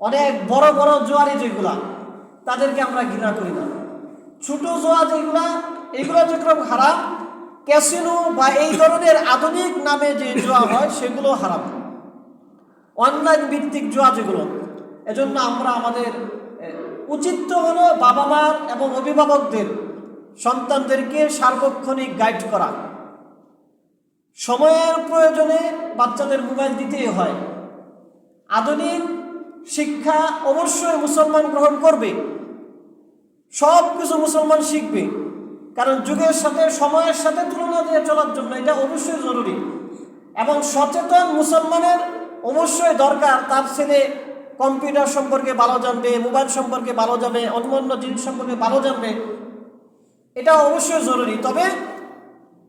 অনেক বড় বড় জোয়ারি যেগুলা, তাদেরকে আমরা ঘৃণা করি না। ছোট জোয়া যেগুলা, এগুলো যেরকম হারাম, ক্যাসিনো বা এই ধরনের আধুনিক নামে যে জোয়া হয়, সেগুলো হারাম। অনলাইন ভিত্তিক জোয়া যেগুলো, এজন্য আমরা আমাদের উচিত হলো বাবা মার এবং অভিভাবকদের, সন্তানদেরকে সার্বক্ষণিক গাইড করা। সময়ের প্রয়োজনে বাচ্চাদের মোবাইল দিতেই হয়। আধুনিক শিক্ষা অবশ্যই মুসলমান গ্রহণ করবে। সব কিছু মুসলমান শিখবে। কারণ যুগের সাথে, সময়ের সাথে তুলনা দিয়ে চলার জন্য এটা অবশ্যই জরুরি। এবং সচেতন মুসলমানের অবশ্যই দরকার তার ছেলে কম্পিউটার সম্পর্কে ভালো জানবে, মোবাইল সম্পর্কে ভালো জানবে অন্য জিনিস সম্পর্কে ভালো জানবে। এটা অবশ্যই জরুরি। তবে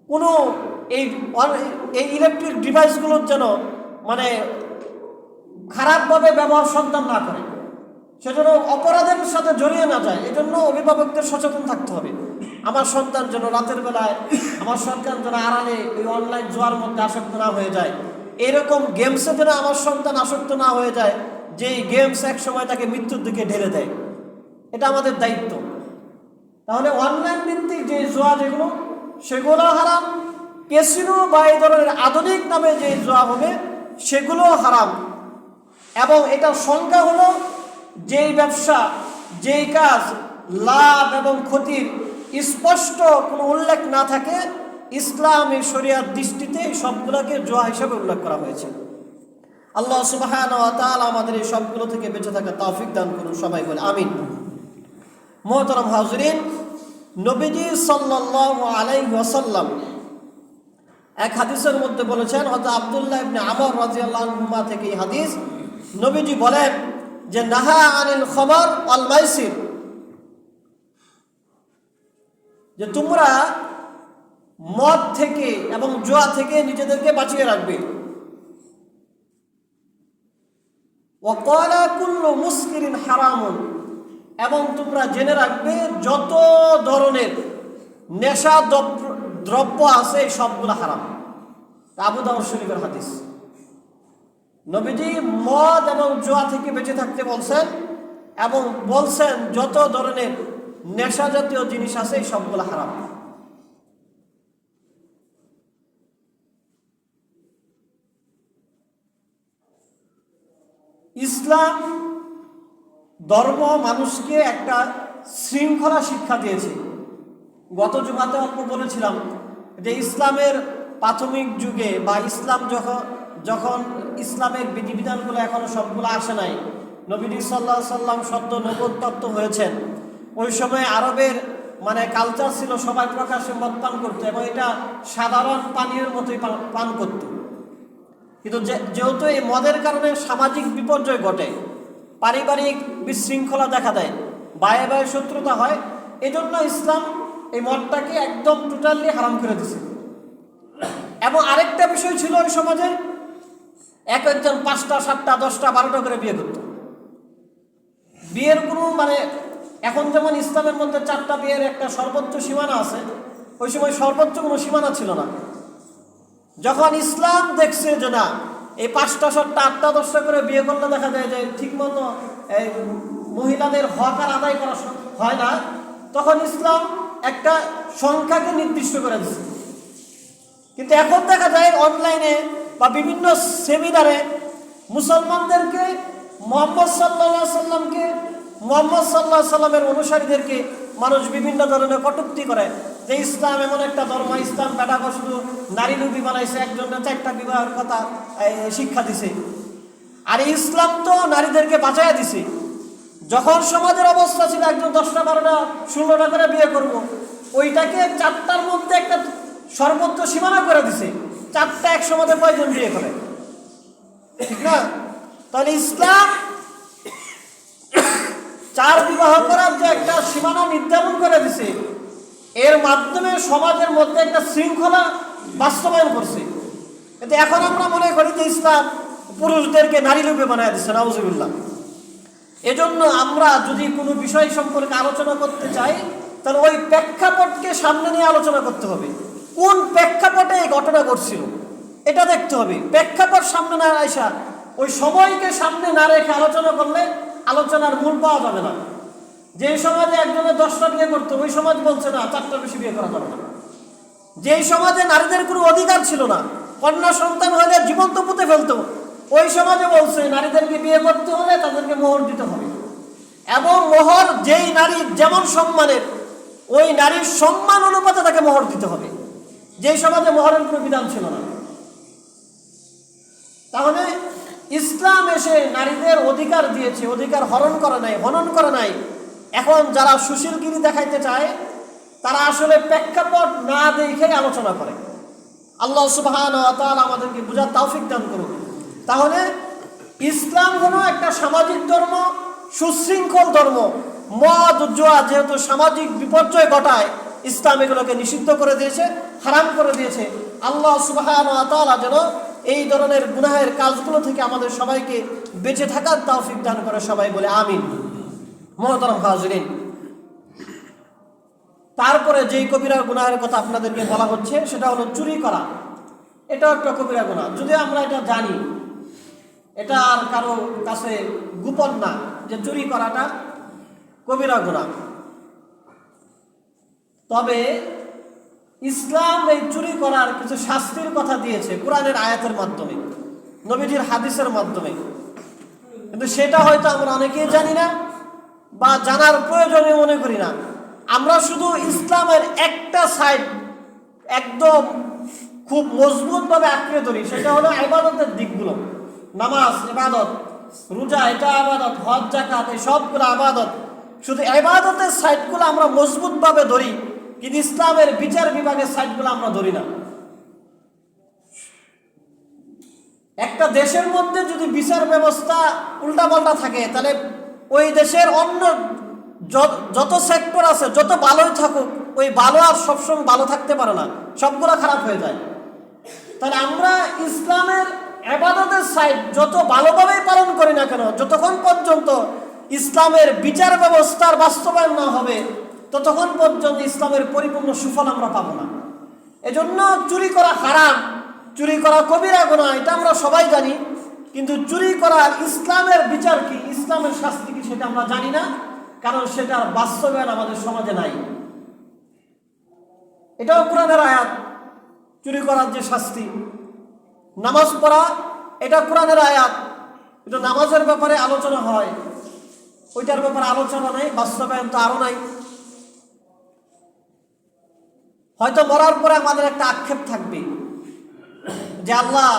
কোনো এই এই ইলেকট্রিক ডিভাইসগুলোর যেন মানে খারাপভাবে ব্যবহার সন্তান না করে। সেজন্য অপরাধের সাথে জড়িয়ে না যায়, এজন্য অভিভাবকদের সচেতন থাকতে হবে। আমার সন্তান যেন রাতের বেলায়, আমার সন্তান যেন আড়ালে ওই অনলাইন জোয়ার মধ্যে আসক্ত না হয়ে যায়। এরকম গেমসে যেন আমার সন্তান আসক্ত না হয়ে যায় যে গেমস এক সময় তাকে মৃত্যুর দিকে ঢেলে দেয়। এটা আমাদের দায়িত্ব। তাহলে অনলাইন ভিত্তিক যে জোয়া যেগুলো, সেগুলো হারাম। কেসিনো বা এই ধরনের আধুনিক নামে যে জোয়া হবে সেগুলো হারাম। এবং এটার সংজ্ঞা হলো যেই ব্যবসা, যেই কাজ লাভ এবং ক্ষতির স্পষ্ট কোনো উল্লেখ না থাকে, ইসলামী শরিয়ার দৃষ্টিতে এই সবগুলোকে জোয়া হিসেবে উল্লেখ করা হয়েছে। আল্লাহ সুবাহান আমাদের এই সবগুলো থেকে বেঁচে থাকা তৌফিক দান করুন, সবাই বলে আমিন। মোহতরম হাজরিন, নবীজি সাল্লাল্লাহু আলাইহি ওয়াসাল্লাম এক হাদিসের মধ্যে বলেছেন হয়তো আবদুল্লাহ ইবনে আমর রাদিয়াল্লাহু আনহুমা থেকে এই হাদিস নবীজি বলেন যে, নাহা আনিল খবর আল মাইসির। যে, তোমরা মদ থেকে এবং জোয়া থেকে নিজেদেরকে বাঁচিয়ে রাখবে। কুল্লু হারামুন। এবং তোমরা জেনে রাখবে, যত ধরনের নেশা দ্রব্য- আছে, সবগুলো হারাম। আবু শরীফের হাদিস। নবীজি মদ এবং জোয়া থেকে বেঁচে থাকতে বলছেন এবং বলছেন যত ধরনের নেশা জাতীয় জিনিস আছে সবগুলো হারাম। ইসলাম ধর্ম মানুষকে একটা শৃঙ্খলা শিক্ষা দিয়েছে। গত জুমাতে অল্প বলেছিলাম যে ইসলামের প্রাথমিক যুগে বা ইসলাম যখন যখন ইসলামের বিধিবিধানগুলো এখনও সবগুলো আসে নাই। নবীজি সাল্লাহ সাল্লাম সদ্য নবতত্ত্ব হয়েছেন। ওই সময় আরবের মানে কালচার ছিল সবাই প্রকাশ্যে মদ পান করতো এবং এটা সাধারণ পানীয়ের মতোই পান- করতো। কিন্তু যেহেতু এই মদের কারণে সামাজিক বিপর্যয় ঘটে, পারিবারিক বিশৃঙ্খলা দেখা দেয় বায়ে বায়ে শত্রুতা হয়, এজন্য ইসলাম এই মদটাকে একদম টোটালি হারাম করে দিছে। এবং আরেকটা বিষয় ছিল ওই সমাজে এক একজন পাঁচটা, সাতটা, দশটা, বারোটা করে বিয়ে করত। বিয়ের কোনো মানে এখন যেমন ইসলামের মধ্যে চারটা বিয়ের একটা সর্বোচ্চ সীমানা আছে, ওই সময় সর্বোচ্চ কোনো সীমানা ছিল না। যখন ইসলাম দেখছে যে না, এই পাঁচটা, সাতটা, আটটা, দশটা করে বিয়ে করলে দেখা যায় যে ঠিকমতো এই মহিলাদের হক আর আদায় করা হয় না, তখন ইসলাম একটা সংখ্যাকে নির্দিষ্ট করে দিচ্ছে কিন্তু এখন দেখা যায় অনলাইনে বা বিভিন্ন সেমিনারে মুসলমানদেরকে মোহাম্মদ সাল্লাহ সাল্লামকে, মোহাম্মদ সাল্লাহ সাল্লামের অনুসারীদেরকে মানুষ বিভিন্ন ধরনের কটুক্তি করে। যে ইসলাম এমন একটা ধর্ম, ইসলাম বেটাকে শুধু নারী নবী বানাইছে একজনের চারটা বিবাহের কথা শিক্ষা দিছে। আর ইসলাম তো নারীদেরকে বাঁচাইয়া দিছে। যখন সমাজের অবস্থা ছিল একজন দশটা বারোটা, ষোলোটা করে বিয়ে করব, ওইটাকে চারটার মধ্যে একটা সর্বোচ্চ সীমানা করে দিছে। চারটা এক সমাজে কয়জন বিয়ে করে? ঠিক না? তাহলে ইসলাম চার বিবাহ করার যে একটা সীমানা নির্ধারণ করে দিছে, এর মাধ্যমে সমাজের মধ্যে একটা শৃঙ্খলা বাস্তবায়ন করছে। কিন্তু এখন আমরা মনে করি যে ইসলাম পুরুষদেরকে নারী রূপে বানায় দিচ্ছে নাউজুবিল্লাহ। এজন্য আমরা যদি কোনো বিষয় সম্পর্কে আলোচনা করতে চাই, তাহলে ওই প্রেক্ষাপটকে সামনে নিয়ে আলোচনা করতে হবে। কোন প্রেক্ষাপটে এই ঘটনা ঘটছিল? এটা দেখতে হবে। প্রেক্ষাপট সামনে না আইসা, ওই সময়কে সামনে না রেখে আলোচনা করলে আলোচনার মূল পাওয়া যাবে না। যে সমাজে একজনের দশটা বিয়ে করতো ওই সমাজ বলছে, না চারটার বেশি বিয়ে করা যাবে না। যেই সমাজে নারীদের কোনো অধিকার ছিল না, কন্যা সন্তান হলে জীবন্ত পুঁতে ফেলতো, ওই সমাজে বলছে, নারীদেরকে বিয়ে করতে হলে তাদেরকে মোহর দিতে হবে। এবং মোহর, যেই নারী যেমন সম্মানের, ওই নারীর সম্মান অনুপাতে তাকে মোহর দিতে হবে। যেই সমাজে মোহরের কোনো বিধান ছিল না। তাহলে ইসলাম এসে নারীদের অধিকার দিয়েছে, অধিকার হরণ করে নাই, হনন করে নাই। এখন যারা সুশীলগিরি দেখাইতে চায়, তারা আসলে প্রেক্ষাপট না দেখে আলোচনা করে। আল্লাহ সুবহান আমাদেরকে বোঝার তৌফিক দান করুন। তাহলে ইসলাম হলো একটা সামাজিক ধর্ম, সুশৃঙ্খল ধর্ম। মদ, জোয়া যেহেতু সামাজিক বিপর্যয় ঘটায় ইসলাম এগুলোকে নিষিদ্ধ করে দিয়েছে, হারাম করে দিয়েছে। আল্লাহ তাআলা যেন এই ধরনের গুনাহের কাজগুলো থেকে আমাদের সবাইকে বেঁচে থাকার তৌফিক দান করে সবাই বলে আমিন। মহতরম হাজরিন, তারপরে যেই কবিরা গুনাহের কথা আপনাদেরকে বলা হচ্ছে, সেটা হলো চুরি করা। এটাও একটা কবিরা গুনাহ। যদি আমরা এটা জানি, এটা আর কারও কাছে গোপন না যে চুরি করাটা কবিরা গুনাহ। তবে ইসলাম এই চুরি করার কিছু শাস্তির কথা দিয়েছে কোরআনের আয়াতের মাধ্যমে, নবীজির হাদিসের মাধ্যমে। কিন্তু সেটা হয়তো আমরা অনেকেই জানি না বা জানার প্রয়োজনে মনে করি না। আমরা শুধু ইসলামের একটা সাইড একদম খুব মজবুতভাবে আঁকড়ে ধরি, সেটা হলো আবাদতের দিকগুলো। নামাজ, ইবাদত, রোজা, এটা আবাদত, হজ জাকাত এই সবগুলো আবাদত। শুধু আবাদতের সাইডগুলো আমরা মজবুতভাবে ধরি কিন্তু ইসলামের বিচার বিভাগের সাইডগুলো আমরা ধরি না। একটা দেশের মধ্যে যদি বিচার ব্যবস্থা উল্টাপাল্টা থাকে, তাহলে ওই দেশের অন্য যত সেক্টর আছে, যত ভালোই থাকুক, ওই ভালো আর সবসময় ভালো থাকতে পারে না, সবগুলো খারাপ হয়ে যায়। তাহলে আমরা ইসলামের আবাদতের সাইড যত ভালোভাবেই পালন করি না কেন, যতক্ষণ পর্যন্ত ইসলামের বিচার ব্যবস্থার বাস্তবায়ন না হবে ততক্ষণ পর্যন্ত ইসলামের পরিপূর্ণ সুফল আমরা পাবো না। এজন্য চুরি করা হারাম, চুরি করা কবিরা গোনা এটা আমরা সবাই জানি, কিন্তু চুরি করা ইসলামের বিচার কি? ইসলামের শাস্তি কি সেটা আমরা জানি না, কারণ সেটার বাস্তবায়ন আমাদের সমাজে নাই। এটাও কোরআনের আয়াত, চুরি করার যে শাস্তি। নামাজ পড়া, এটা কোরআনের আয়াত। কিন্তু নামাজের ব্যাপারে আলোচনা হয়, ওইটার ব্যাপারে আলোচনা নাই, বাস্তবায়ন তো আরও নাই। হয়তো মরার পরে আমাদের একটা আক্ষেপ থাকবে যে আল্লাহ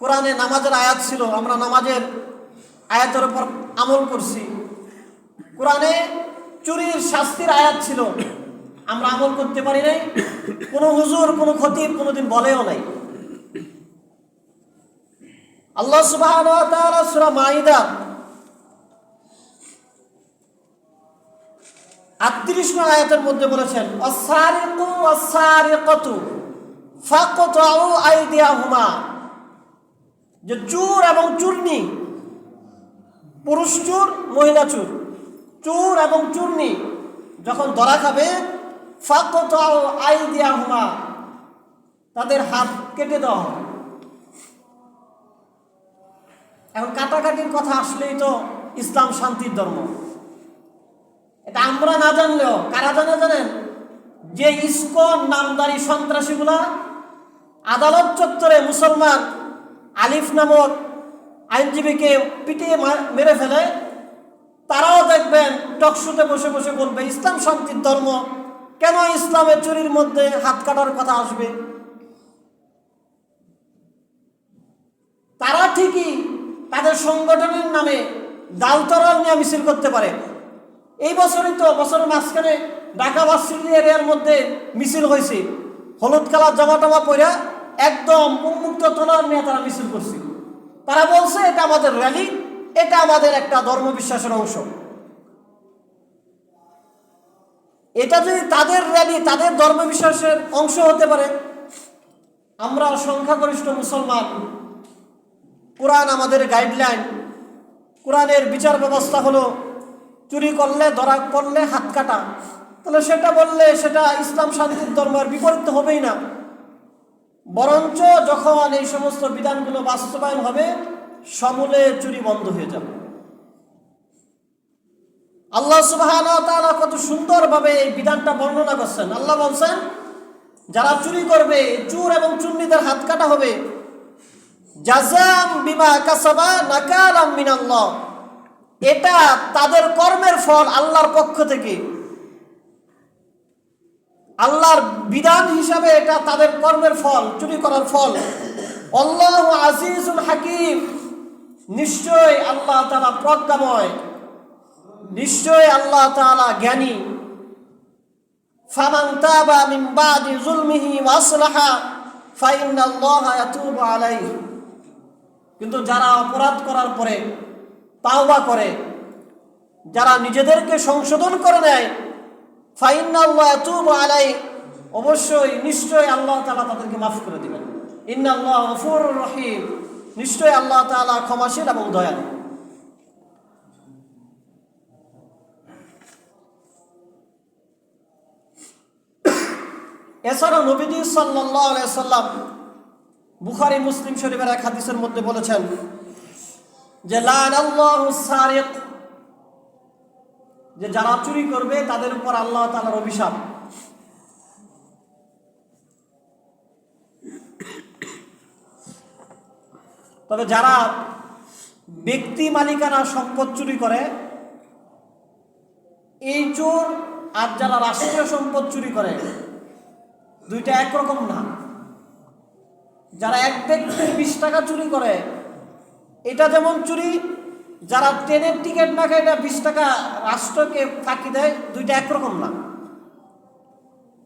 কোরআনে নামাজের আয়াত ছিল, আমরা নামাজের আয়াতের উপর আমল করছি। কোরআনে চুরির শাস্তির আয়াত ছিল, আমরা আমল করতে পারি নাই, কোনো হুজুর, কোনো খতিব কোনোদিন বলেও নাই। আল্লাহ সূরা মাইদা 38 নং আয়াতের মধ্যে বলেছেন, অসারিকু অসারিকাতু ফাকতাউ আইদিয়াহুমা। যে চুর এবং চূর্ণি, পুরুষ চুর, মহিলা চুর। চুর এবং চূর্ণি যখন ধরা খাবে, ফাকতাউ আইদিয়াহুমা, তাদের হাত কেটে দেওয়া হবে। এখন কাটাকাটির কথা আসলেই তো ইসলাম শান্তির ধর্ম। এটা আমরা না জানলেও, কারা জানে জানেন? যে ইস্কন নামদারি সন্ত্রাসীগুলা আদালত চত্বরে মুসলমান আলিফ নামক আইনজীবীকে পিটিয়ে মেরে ফেলে, তারাও দেখবেন টকশুতে বসে বসে বলবে, ইসলাম শান্তির ধর্ম, কেন ইসলামের চুরির মধ্যে হাত কাটার কথা আসবে? তারা ঠিকই তাদের সংগঠনের নামে দালতরাল নিয়ে মিছিল করতে পারে। এই বছরই তো, বছরের মাঝখানে ঢাকা ভার্সিটি এরিয়ার মধ্যে মিছিল হয়েছে। হলুদ কালার জামা টামা পরে একদম উন্মুক্ত তোলার নিয়ে তারা মিছিল করছে। তারা বলছে, এটা আমাদের র্যালি, এটা আমাদের একটা ধর্মবিশ্বাসের অংশ। এটা যদি তাদের র্যালি, তাদের ধর্মবিশ্বাসের অংশ হতে পারে, আমরা সংখ্যাগরিষ্ঠ মুসলমান, কোরআন আমাদের গাইডলাইন কোরআনের বিচার ব্যবস্থা হলো চুরি করলে, ধরা পড়লে হাত কাটা। তাহলে সেটা বললে সেটা ইসলাম শান্তির ধর্মের বিপরীত হবেই না। বরঞ্চ যখন এই সমস্ত বিধানগুলো বাস্তবায়ন হবে, সমূলে চুরি বন্ধ হয়ে যাবে। আল্লাহ সুবহান কত সুন্দরভাবে এই বিধানটা বর্ণনা করছেন। আল্লাহ বলছেন, যারা চুরি করবে, চুর এবং চুন্নিদের হাত কাটা হবে। জাজাম বিমা কাসাবা এটা তাদের কর্মের ফল আল্লাহর পক্ষ থেকে। আল্লাহর বিধান হিসাবে এটা তাদের কর্মের ফল, চুরি করার ফল। আল্লাহ আজিজুল হাকিম। নিশ্চয় আল্লাহ তারা প্রজ্ঞাময়। নিশ্চয় আল্লাহ তাআলা জ্ঞানী। কিন্তু যারা অপরাধ করার পরে তাওবা করে। যারা নিজেদেরকে সংশোধন করে নেয় আলাইহি অবশ্যই নিশ্চয় আল্লাহ তাআলা তাদেরকে মাফ করে দিবেন। ইন্নাল্লাহ গফুরুর রহিম, নিশ্চয় আল্লাহ তাআলা ক্ষমাশীল এবং দয়ালু। এছাড়া নবীজি আলাইহি সাল্লাম বুখারী মুসলিম শরীফের এক হাদিসের মধ্যে বলেছেন যে যে যারা চুরি করবে তাদের উপর আল্লাহ তাআলার অভিশাপ। তবে যারা ব্যক্তি মালিকানা সম্পদ চুরি করে, এই চোর আর যারা রাষ্ট্রীয় সম্পদ চুরি করে, দুইটা একরকম না। যারা এক ব্যক্তি বিশ টাকা চুরি করে এটা যেমন চুরি, যারা ট্রেনের টিকিট না খায় এটা বিশ টাকা রাষ্ট্রকে ফাঁকি দেয়, দুইটা একরকম না।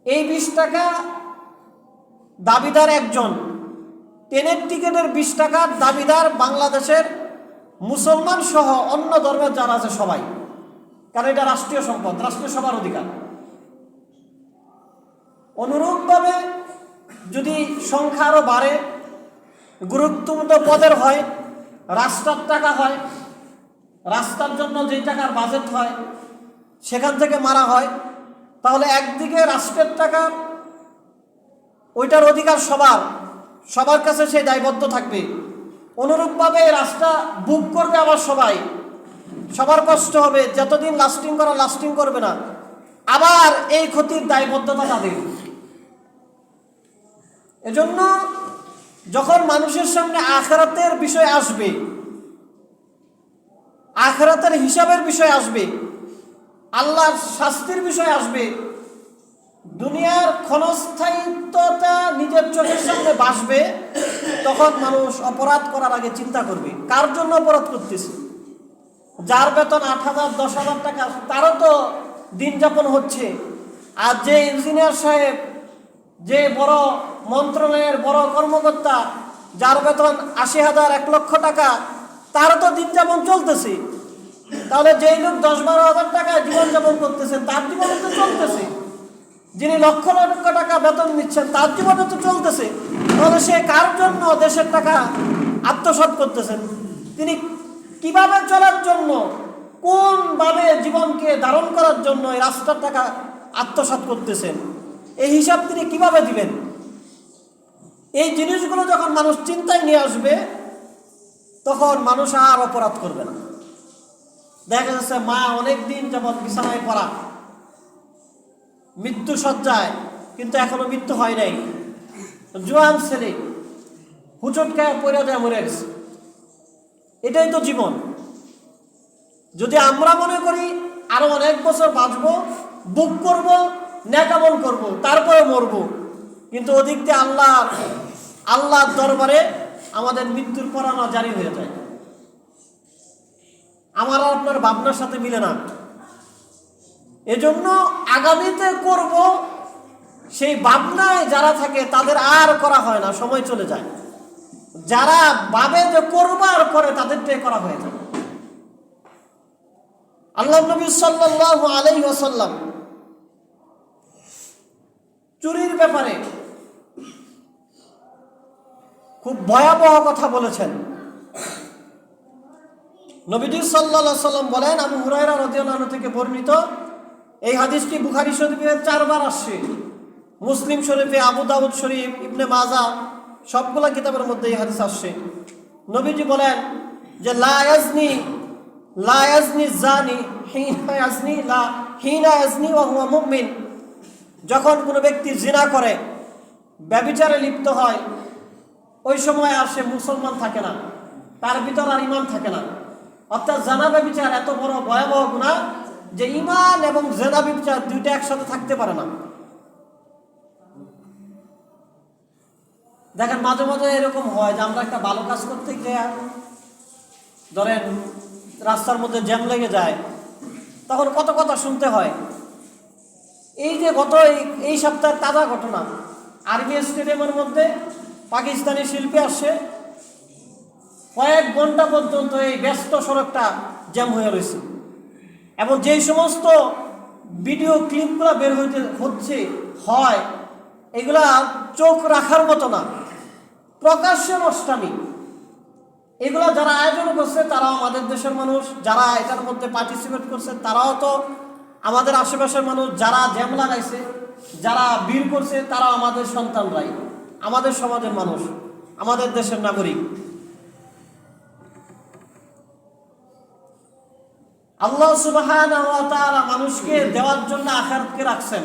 এই বিশ টাকা দাবিদার একজন, ট্রেনের টিকিটের বিশ টাকার দাবিদার বাংলাদেশের মুসলমান সহ অন্য ধর্মের যারা আছে সবাই, কারণ এটা রাষ্ট্রীয় সম্পদ, রাষ্ট্রীয় সবার অধিকার। অনুরূপভাবে যদি সংখ্যা আরও বাড়ে, গুরুত্বপূর্ণ পদের হয় রাস্তার টাকা হয়, রাস্তার জন্য যেই টাকার বাজেট হয়, সেখান থেকে মারা হয়, তাহলে একদিকে রাষ্ট্রের টাকা, ওইটার অধিকার সবার সবার কাছে সেই দায়বদ্ধ থাকবে। অনুরূপভাবে রাস্তা বুক করবে আবার সবাই। সবার কষ্ট হবে, যতদিন লাস্টিং করা লাস্টিং করবে না। আবার এই ক্ষতির দায়বদ্ধতা তাদের। এজন্য যখন মানুষের সামনে আখরাতের বিষয় আসবে, আখরাতের হিসাবের বিষয় আসবে, আল্লাহর শাস্তির বিষয় আসবে, দুনিয়ার ক্ষণস্থায়িত্বতা নিজের চোখের সামনে বাসবে, তখন মানুষ অপরাধ করার আগে চিন্তা করবে, কার জন্য অপরাধ করতেছে? যার বেতন আট হাজার, দশ হাজার টাকা, তারও তো দিন যাপন হচ্ছে। আর যে ইঞ্জিনিয়ার সাহেব যে বড় মন্ত্রণালয়ের বড় কর্মকর্তা, যার বেতন আশি হাজার এক লক্ষ টাকা তারও তো দিন যাপন চলতেছে। তাহলে যেই লোক দশ বারো হাজার টাকা জীবনযাপন করতেছেন তার জীবনে তো চলতেছে। যিনি লক্ষ লক্ষ টাকা বেতন নিচ্ছেন, তার জীবনে তো চলতেছে। তাহলে সে কার জন্য দেশের টাকা আত্মসাৎ করতেছেন? তিনি কীভাবে চলার জন্য, কোনভাবে জীবনকে ধারণ করার জন্য এই রাস্তার টাকা আত্মসাৎ করতেছেন? এই হিসাব তিনি কীভাবে দিবেন? এই জিনিসগুলো যখন মানুষ চিন্তায় নিয়ে আসবে, তখন মানুষ আর অপরাধ করবে না। দেখা যাচ্ছে মা অনেক দিন যাবৎ বিছানায় পড়া, মৃত্যু সজ্জায় কিন্তু এখনও মৃত্যু হয় নাই। জোয়ান ছেলে, হুচট খায় পড়ে দেয় মরে গেছে। এটাই তো জীবন। যদি আমরা মনে করি আরও অনেক বছর বাঁচবো, বুক করব ন্যাকামল করব, তারপরে মরব। কিন্তু ওদিক দিয়ে আল্লাহ, আল্লাহর দরবারে আমাদের মৃত্যুর পরানা জারি হয়ে যায়। আমার আর আপনার ভাবনার সাথে মিলে না। এজন্য আগামীতে করব, সেই ভাবনায় যারা থাকে তাদের আর করা হয় না, সময় চলে যায়। যারা ভাবে যে করবার করে, তাদেরটাই করা হয়ে যায়। আল্লাহ নবী সাল্লাল্লাহু আলাইহি ওয়াসাল্লাম চুরির ব্যাপারে খুব ভয়াবহ কথা বলেছেন। নবীজি সাল্লাল্লাহু সাল্লাম বলেন, আবু হুরায়রা রাদিয়াল্লাহু থেকে বর্ণিত, এই হাদিসটি বুখারী শরীফে চারবার আসছে। মুসলিম শরীফে আবু দাউদ শরীফ, ইবনে মাজা, সবগুলা কিতাবের মধ্যে এই হাদিস আসছে। নবীজি বলেন যে লায়াজনি লায়াজনি জানি, হিনা লা হিনা ইয়াজনি হুয়া মুমিন। যখন কোনো ব্যক্তি জিনা করে ব্যবিচারে লিপ্ত হয়, ওই সময় আর সে মুসলমান থাকে না। তার ভিতর আর ইমান থাকে না। অর্থাৎ জানা ব্যবিচার এত বড় ভয়াবহ গুণা যে ইমান এবং জেনা ব্যবিচার দুইটা একসাথে থাকতে পারে না। দেখেন, মাঝে মাঝে এরকম হয় যে আমরা একটা ভালো কাজ করতে গিয়ে, ধরেন রাস্তার মধ্যে জ্যাম লেগে যায়, তখন কত কথা শুনতে হয়। এই যে গত এই- সপ্তাহের তাজা ঘটনা আর্মি স্টেডিয়ামের মধ্যে পাকিস্তানি শিল্পী আসছে। কয়েক ঘণ্টা পর্যন্ত এই ব্যস্ত সড়কটা জ্যাম হয়ে রয়েছে। এবং যেই সমস্ত ভিডিও ক্লিপগুলো বের হইতে, হচ্ছে, হয়, এগুলা চোখ রাখার মতো না। প্রকাশ্য নষ্টামি। এগুলো যারা আয়োজন করছে, তারাও আমাদের দেশের মানুষ। যারা এটার মধ্যে পার্টিসিপেট করছে, তারাও তো আমাদের আশেপাশের মানুষ যারা জ্যাম লাগাইছে, যারা বীর করছে, তারা আমাদের সন্তানরাই। আমাদের সমাজের মানুষ, আমাদের দেশের নাগরিক। আল্লাহ সুবাহান মানুষকে দেওয়ার জন্য আখারতকে রাখছেন।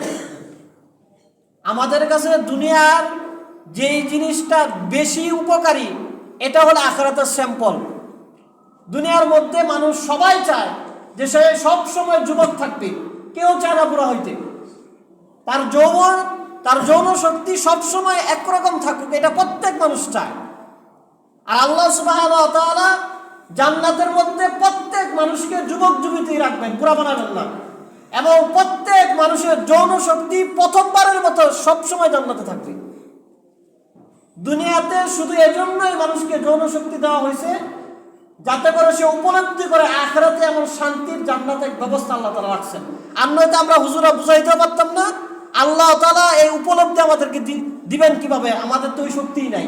আমাদের কাছে দুনিয়ার যেই জিনিসটা বেশি উপকারী, এটা হলো আখারাতের স্যাম্পল। দুনিয়ার মধ্যে মানুষ সবাই চায় যে সে সবসময় যুবক থাকবে কেউ চায় না বুড়া হইতে। তার যৌবন, তার যৌন শক্তি সবসময় একরকম থাকুক, এটা প্রত্যেক মানুষ চায়। আর আল্লাহ সুবাহ জান্নাতের মধ্যে প্রত্যেক মানুষকে যুবক যুবতী রাখবেন পুরা বানাবেন না। এবং প্রত্যেক মানুষের যৌন শক্তি প্রথমবারের মতো সবসময় জান্নাতে থাকবে। দুনিয়াতে শুধু এজন্যই মানুষকে যৌন শক্তি দেওয়া হয়েছে, যাতে করে সে উপলব্ধি করে আখরাতে এমন শান্তির জান্নাতের ব্যবস্থা আল্লাহ তালা রাখছেন। আর আমরা পারতাম না। আল্লাহ তালা এই উপলব্ধি আমাদেরকে দিবেন কীভাবে? আমাদের তো ওই শক্তিই নাই।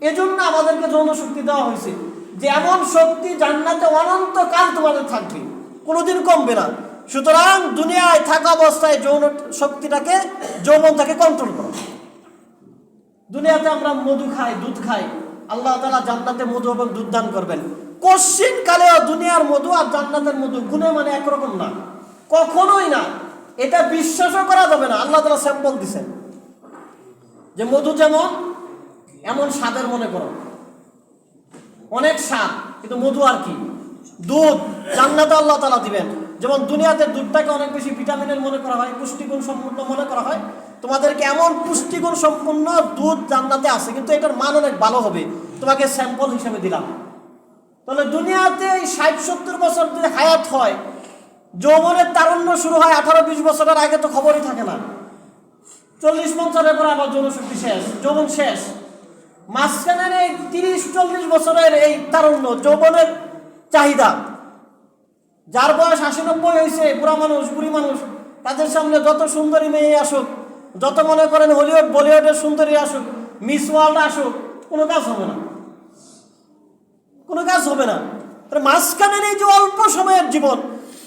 এজন্য আমাদেরকে যৌন শক্তি দেওয়া হয়েছে যে এমন শক্তি জান্নাতে অনন্তকাল তোমাদের থাকবে। কোনোদিন কমবে না। সুতরাং দুনিয়ায় থাকা অবস্থায় যৌন শক্তিটাকে যৌবনটাকে কন্ট্রোল করো। দুনিয়াতে আমরা মধু খাই, দুধ খাই, আল্লাহ তালা জান্নাতে মধু এবং দুধ দান করবেন। কশ্চিন কালেও দুনিয়ার মধু আর জান্নাতের মধু গুণে মানে একরকম না। কখনোই না। এটা বিশ্বাসও করা যাবে না। আল্লাহ তালা স্যাম্পল দিছেন। যে মধু যেমন, এমন স্বাদের মনে করো। অনেক স্বাদ, কিন্তু মধু আর কি? দুধ। জান্নাতে আল্লাহ তালা দিবেন। যেমন দুনিয়াতে দুধটাকে অনেক বেশি ভিটামিনের মনে করা হয় পুষ্টিগুণ সম্পূর্ণ মনে করা হয়। তোমাদেরকে এমন পুষ্টিগুণ সম্পূর্ণ দুধ জান্নাতে আছে, কিন্তু এটার মান অনেক ভালো হবে। তোমাকে স্যাম্পল হিসেবে দিলাম। তাহলে দুনিয়াতে এই ষাট সত্তর বছর যদি হায়াত হয় যৌবনের তারুণ্য শুরু হয় আঠারো বিশ বছরের, আগে তো খবরই থাকে না। চল্লিশ পঞ্চাশের পর আবার যৌনশক্তি শেষ, যৌবন শেষ। মাঝখানের এই তিরিশ, চল্লিশ বছরের এই তারুণ্য, যৌবনের চাহিদা। যার বয়স আশি নব্বই হয়েছে, বুড়া মানুষ, বুড়ি মানুষ, তাদের সামনে যত সুন্দরী মেয়ে আসুক, যত মনে করেন হলিউড, বলিউডের সুন্দরী আসুক, মিস ওয়ার্ল্ড আসুক, কোনো কাজ হবে না। কোনো কাজ হবে না। মাঝখানের এই যে অল্প সময়ের জীবন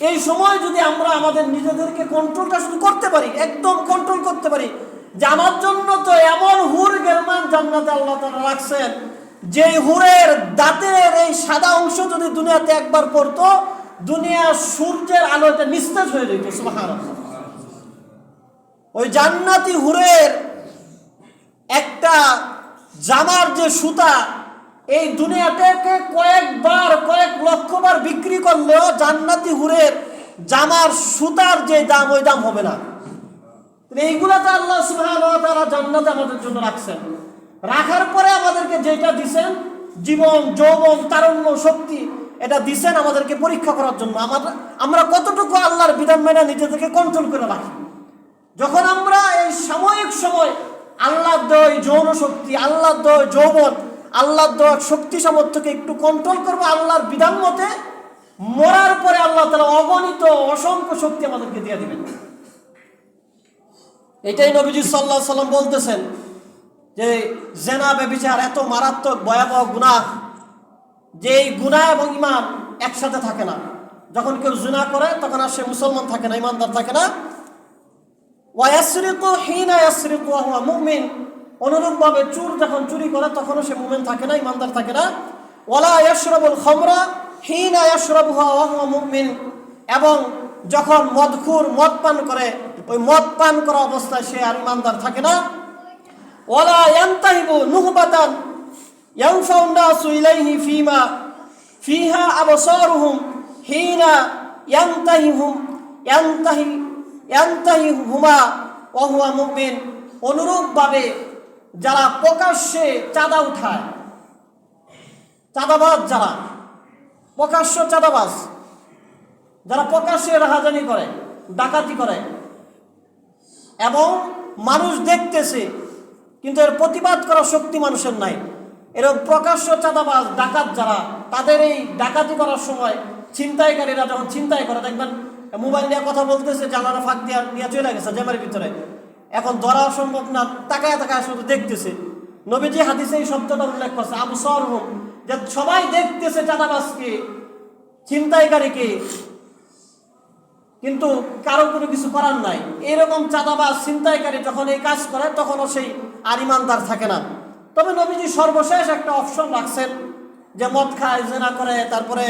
এই সময় যদি আমরা আমাদের নিজেদেরকে কন্ট্রোলটা শুধু করতে পারি, একদম কন্ট্রোল করতে পারি যে আমার জন্য তো এমন হুর গেরমান জান্নাতে আল্লাহ তারা রাখছেন যে হুরের দাঁতের এই সাদা অংশ যদি দুনিয়াতে একবার পড়তো দুনিয়া সূর্যের আলোতে নিস্তেজ হয়ে যেত ওই জান্নাতি হুরের একটা জামার যে সুতা এই দুনিয়াটাকে কয়েকবার, কয়েক লক্ষবার বিক্রি করলেও জান্নাতি হুরের জামার সুতার যে দাম, ওই দাম হবে না। এইগুলা তো আল্লাহ ওয়া জান্নাতে আমাদের জন্য রাখছেন। রাখার পরে আমাদেরকে যেটা দিছেন, জীবন, যৌবন, তারুণ্য, শক্তি, এটা দিছেন আমাদেরকে পরীক্ষা করার জন্য। আমাদের আমরা কতটুকু আল্লাহর বিধান মেনে নিজেদেরকে কন্ট্রোল করে রাখি? যখন আমরা এই সাময়িক সময় আল্লাহর দয় যৌন শক্তি, আল্লাহর দেয় যৌবন আল্লাহর দেওয়া শক্তি সামর্থ্যকে একটু কন্ট্রোল করব আল্লাহর বিধান মতে, মরার পরে আল্লাহ তালা অগণিত অসংখ্য শক্তি আমাদেরকে দিয়ে দিবেন। এটাই নবীজি সাল্লাহ সাল্লাম বলতেছেন যে, জেনা বেবিচার এত মারাত্মক, ভয়াবহ গুনাহ যে এই গুনাহ এবং ইমান একসাথে থাকে না। যখন কেউ জুনা করে, তখন আর সে মুসলমান থাকে না ইমানদার থাকে না। ওয়াসরিকু হিনা ইয়াসরিকু হুয়া মুমিন। অনুরূপভাবে চুর যখন চুরি করে, তখনও সে মুমিন থাকে না, ইমানদার থাকে না। ওলা ইয়াশরাবুল খমরা হিনা ইয়াশরাবুহা ওয়া মুমিন। এবং যখন মদখুর মদ পান করে, ওই মদ পান করা অবস্থায় সে আর ইমানদার থাকে না। ওয়ালা ইয়ান্তাহিবু নুহবাতান ইয়ানফাউ নাসু ইলাইহি ফিমা ফিহা আবসারুহুম হিনা ইয়ান্তাহিহুম ইয়ান্তাহি, ইয়ান্তাহিহুমা ওয়া হুয়া মুমিন। অনুরূপভাবে যারা প্রকাশ্যে চাঁদা উঠায়। চাঁদাবাজ যারা, প্রকাশ্য চাঁদাবাজ, যারা প্রকাশ্যে রাহাজানি করে, ডাকাতি করে। এবং মানুষ দেখতেছে, কিন্তু এর প্রতিবাদ করার শক্তি মানুষের নাই। এরকম প্রকাশ্য চাঁদাবাজ, ডাকাত যারা, তাদের এই ডাকাতি করার সময় ছিনতাইকারীরা যখন ছিনতাই করে, দেখবেন মোবাইল নিয়ে কথা বলতেছে, জানালা ফাঁক দিয়ে, নিয়ে চলে গেছে জেমার ভিতরে। এখন ধরা সম্ভব না, তাকায় তাকায় শুধু দেখতেছে। নবীজি হাদিসে এই শব্দটা উল্লেখ করছে, আবু সরহম যে সবাই দেখতেছে চাঁদাবাজকে, ছিনতাইকারীকে, কিন্তু কারও কোনো কিছু করার নাই। এরকম চাঁদাবাস ছিনতাইকারী যখন এই কাজ করে, তখনও সেই আর ইমানদার থাকে না। তবে নবীজি সর্বশেষ একটা অপশন রাখছেন, যে মদ খায়, জেনা করে, তারপরে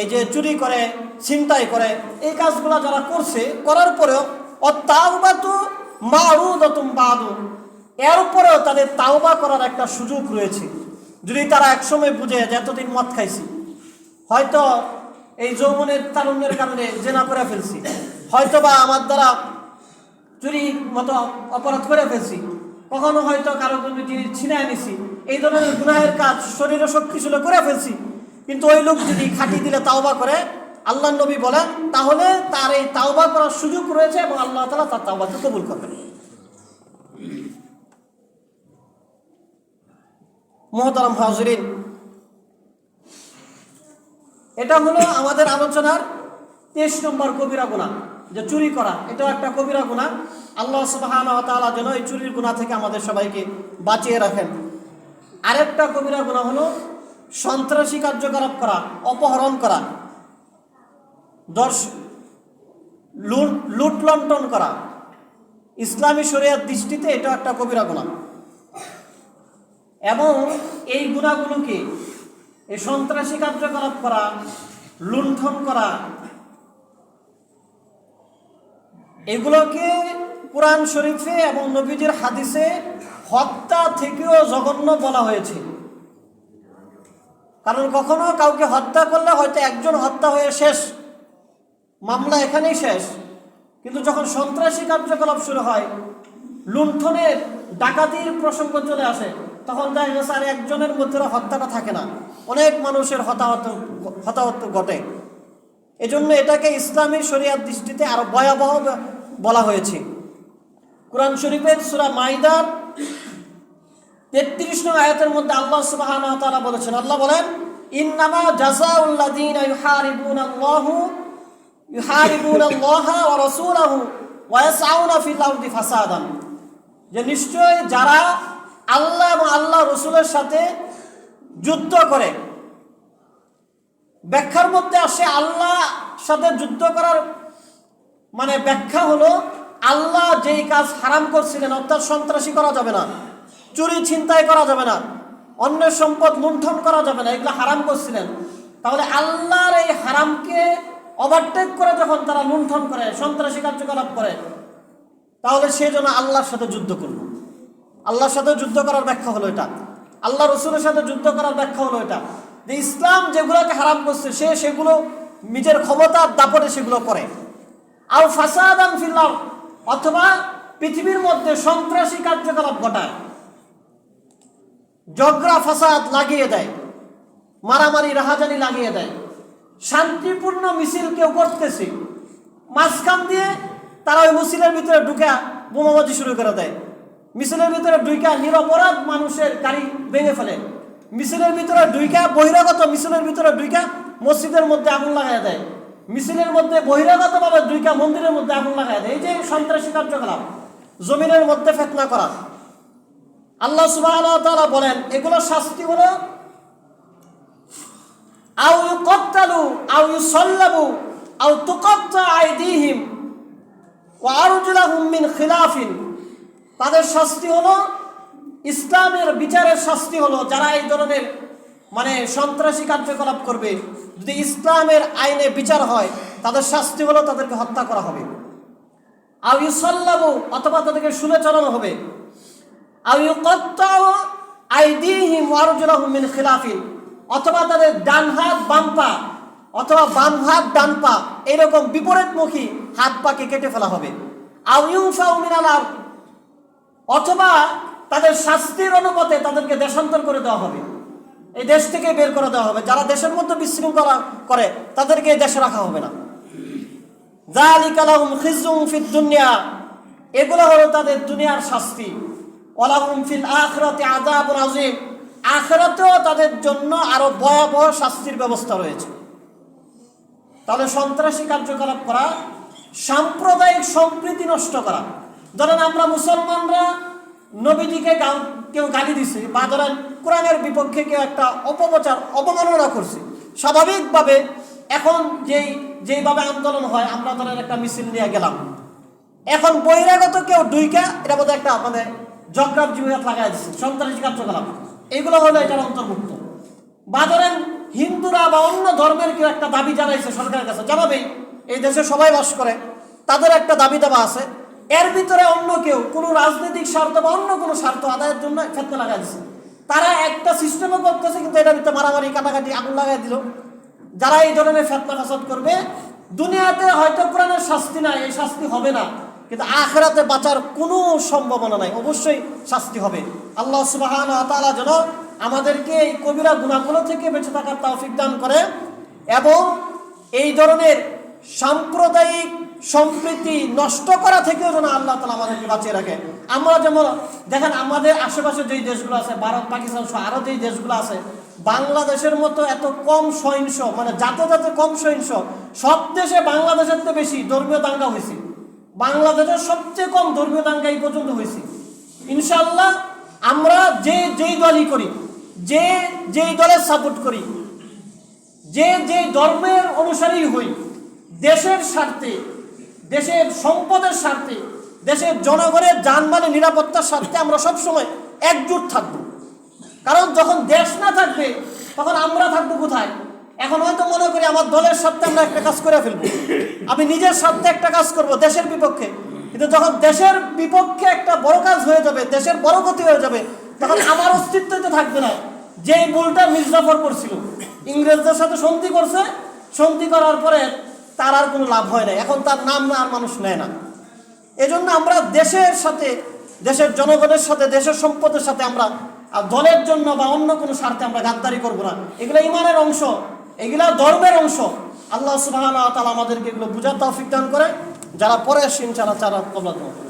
এই যে চুরি করে, ছিনতাই করে, এই কাজগুলো যারা করছে, করার পরেও অত্যাউবাতু এর উপরেও তাদের তাওবা করার একটা সুযোগ রয়েছে। যদি তারা একসময় বুঝে যে এতদিন মদ খাইছি, হয়তো এই যৌবনের তারুণ্যের কারণে জেনা করে ফেলছি। হয়তো বা আমার দ্বারা চুরি মতো অপরাধ করে ফেলছি। কখনো হয়তো কারও কোনো জিনিস ছিনায় নিছি এই ধরনের গুনাহের কাজ শরীরে শক্তি ছিল করে ফেলছি। কিন্তু ওই লোক যদি খাটি দিলে তাওবা করে আল্লাহ নবী বলেন, তাহলে তার এই তাওবা করার সুযোগ রয়েছে এবং আল্লাহ তালা তার তাওবাকে কবুল করবেন। মোহতারাম হাজরিন, এটা হলো আমাদের আলোচনার তেইশ নম্বর কবিরা গুণা, যে চুরি করা, এটাও একটা কবিরা গুণা। আল্লাহ তাআলা যেন এই চুরির গুণা থেকে আমাদের সবাইকে বাঁচিয়ে রাখেন। আরেকটা কবিরা গুণা হলো সন্ত্রাসী কার্যকলাপ করা, অপহরণ করা। দর্শ, লুট লুটলন্টন করা। ইসলামী শরিয়ার দৃষ্টিতে এটা একটা কবিরা গুণা। এবং এই গুণাগুলোকে এই সন্ত্রাসী কার্যকলাপ করা, লুণ্ঠন করা, এগুলোকে কোরআন শরীফে এবং নবীজির হাদিসে হত্যা থেকেও জঘন্য বলা হয়েছে। কারণ কখনো কাউকে হত্যা করলে হয়তো একজন হত্যা হয়ে শেষ। মামলা এখানেই শেষ। কিন্তু যখন সন্ত্রাসী কার্যকলাপ শুরু হয় লুণ্ঠনের ডাকাতির প্রসঙ্গ চলে আসে, তখন দেখা গেছে আর একজনের মধ্যে হত্যাটা থাকে না। অনেক মানুষের হতাহত হতাহত ঘটে। এজন্য এটাকে ইসলামী শরিয়ার দৃষ্টিতে আরও ভয়াবহ বলা হয়েছে। কোরআন শরীফের সুরা মাইদার তেত্রিশ নং আয়াতের মধ্যে আল্লাহ তাআলা বলেছেন, আল্লাহ বলেন, ইন্নামা ইউহারিবুনা আল্লাহু ইউহারিবুনা আল্লাহ ওয়া রাসূলাহু ওয়া ইয়াসআউনা যে নিশ্চয় যারা আল্লাহ এবং আল্লাহ রসুলের সাথে যুদ্ধ করে, ব্যাখ্যার মধ্যে আসে আল্লাহ সাথে যুদ্ধ করার মানে ব্যাখ্যা হলো, আল্লাহ যেই কাজ হারাম করছিলেন, অর্থাৎ সন্ত্রাসী করা যাবে না, চুরি ছিনতাই করা যাবে না, অন্যের সম্পদ লুণ্ঠন করা যাবে না, এগুলো হারাম করছিলেন। তাহলে আল্লাহর এই হারামকে ওভারটেক করে যখন তারা লুণ্ঠন করে, সন্ত্রাসী কার্যকলাপ করে, তাহলে সে যেন আল্লাহর সাথে যুদ্ধ করল। আল্লাহর সাথে যুদ্ধ করার ব্যাখ্যা হলো এটা। আল্লাহ রসুলের সাথে যুদ্ধ করার ব্যাখ্যা হলো এটা। যে ইসলাম যেগুলোকে হারাম করছে, সে সেগুলো নিজের ক্ষমতার দাপটে সেগুলো করে। আও ফাসাদান ফিল্লাম অথবা পৃথিবীর মধ্যে সন্ত্রাসী কার্যকলাপ ঘটায়। জগরা ফাসাদ লাগিয়ে দেয়। মারামারি, রাহাজানি লাগিয়ে দেয়। শান্তিপূর্ণ মিছিল কেউ করতেছে, মাঝখান দিয়ে তারা ওই মিছিলের ভিতরে ঢুকে বোমাবাজি শুরু করে দেয়। মিছিলের ভিতরে ঢুইকা নিরপরাধ মানুষের গাড়ি ভেঙে ফেলে। মিছিলের ভিতরে ঢুইকা বহিরাগত মিছিলের ভিতরে ঢুইকা মসজিদের মধ্যে আগুন লাগাই দেয়। মিছিলের মধ্যে বহিরাগতভাবে ঢুইকা মন্দিরের মধ্যে আগুন লাগাই দেয়। এই যে সন্ত্রাসী কার্যকলাপ, জমিনের মধ্যে ফেতনা করা। আল্লাহ সুবাহ বলেন, এগুলো শাস্তি হলো আউ ইউকত্তালু আউ ইউসাল্লাবু, আউ তুকাত্তা আইদিহিম, ওয়া আরজুলাহুম মিন খিলাফিন। তাদের শাস্তি হলো, ইসলামের বিচারের শাস্তি হলো, যারা এই ধরনের মানে সন্ত্রাসী কার্যকলাপ করবে, যদি ইসলামের আইনে বিচার হয়, তাদের শাস্তি হলো তাদেরকে হত্যা করা হবে। আও ইউসাল্লাবু, অথবা তাদেরকে শুলে চড়ানো হবে। আও ইউকাত্তাউ আইদিহিম ওয়া আরজুলাহুম মিন খিলাফিন। অথবা তাদের ডান হাত, বাম পা, অথবা বাম হাত, ডান পা, এরকম বিপরীতমুখী হাত পাকে কেটে ফেলা হবে। অথবা তাদের শাস্তির অনুপাতে তাদেরকে দেশান্তর করে দেওয়া হবে। এই দেশ থেকে বের করে দেওয়া হবে। যারা দেশের মধ্যে বিশৃঙ্খলা করে, তাদেরকে দেশে রাখা হবে না। ফিদ দুনিয়া, এগুলো হলো তাদের দুনিয়ার শাস্তি। ওয়ালাহুম ফিল আখিরাতি আযাবুন আযীম। আখিরাতেও তাদের জন্য আরও ভয়াবহ শাস্তির ব্যবস্থা রয়েছে। তাহলে সন্ত্রাসী কার্যকলাপ করা, সাম্প্রদায়িক সম্প্রীতি নষ্ট করা। ধরেন আমরা মুসলমানরা নবীজিকে কেউ গালি দিছে বা ধরেন কোরআনের বিপক্ষে কেউ একটা অপপ্রচার, অবমাননা করছে। স্বাভাবিকভাবে এখন যেই, যেইভাবে আন্দোলন হয়, আমরা ধরেন একটা মিছিল নিয়ে গেলাম। এখন বহিরাগত কেউ ডুইকা এটা বোধহয় একটা মানে জগ্রাফ জিহাদ লাগাই দিচ্ছে সন্ত্রাসী কার্যকলাপ। এগুলো হলো এটার অন্তর্ভুক্ত। বা ধরেন হিন্দুরা বা অন্য ধর্মের কেউ একটা দাবি জানাইছে সরকারের কাছে, জানাবেই। এই দেশে সবাই বাস করে, তাদের একটা দাবি দাবা আছে। এর ভিতরে অন্য কেউ, কোনো রাজনৈতিক স্বার্থ বা অন্য কোনো স্বার্থ আদায়ের জন্য ফেতনা লাগাই দিচ্ছে তারা একটা সিস্টেমও করতেছে, কিন্তু এটার ভিতরে মারামারি, কাটাকাটি, আগুন লাগাই দিল। যারা এই ধরনের ফেতনা ফাসাদ করবে, দুনিয়াতে হয়তো কোরআনের শাস্তি নাই, এই শাস্তি হবে না। কিন্তু আখেরাতে বাঁচার কোনো সম্ভাবনা নাই। অবশ্যই শাস্তি হবে। আল্লাহ সুবাহান তাআলা যেন আমাদেরকে এই কবিরা গুণাগুলো থেকে বেঁচে থাকার তৌফিক দান করে এবং এই ধরনের সাম্প্রদায়িক সম্প্রীতি নষ্ট করা থেকেও যেন আল্লাহ তালা আমাদেরকে বাঁচিয়ে রাখে। আমরা যেমন, দেখেন আমাদের আশেপাশে যেই দেশগুলো আছে, ভারত, পাকিস্তান সহ আরও যেই দেশগুলো আছে, বাংলাদেশের মতো এত কম সহিংস মানে যাতে যাতে কম সহিংস, সব দেশে বাংলাদেশের তো বেশি ধর্মীয় দাঙ্গা হয়েছে। বাংলাদেশের সবচেয়ে কম ধর্মীয় দাঙ্গা এই পর্যন্ত হয়েছে। ইনশাল্লাহ আমরা যে যেই দলই করি, যে যেই দলের সাপোর্ট করি, যে যে ধর্মের অনুসারী হই, দেশের স্বার্থে, দেশের সম্পদের স্বার্থে, দেশের জনগণের যানবাহনের নিরাপত্তার স্বার্থে আমরা সবসময় একজোট থাকব। কারণ যখন দেশ না থাকবে, তখন আমরা থাকব কোথায়? এখন হয়তো মনে করি আমার দলের স্বার্থে আমরা একটা কাজ করে ফেলব। আমি নিজের স্বার্থে একটা কাজ করব, দেশের বিপক্ষে। কিন্তু যখন দেশের বিপক্ষে একটা বড় কাজ হয়ে যাবে, দেশের বড় ক্ষতি হয়ে যাবে, তখন আমার অস্তিত্ব তো থাকবে না। যে ভুলটা মির্জাফর করছিল, ইংরেজদের সাথে সন্ধি করছে, সন্ধি করার পরে তার আর কোনো লাভ হয় না এখন তার নাম না আর মানুষ নেয় না। এজন্য আমরা দেশের সাথে, দেশের জনগণের সাথে, দেশের সম্পদের সাথে আমরা, আর দলের জন্য বা অন্য কোনো স্বার্থে আমরা গাদ্দারি করব না। এগুলো ইমানের অংশ, এগুলা ধর্মের অংশ। আল্লাহ সুবাহ আমাদেরকে এগুলো বুঝার তৌফিক দান করে। যারা পরে আসেন যারা তারা কবলা দেওয়া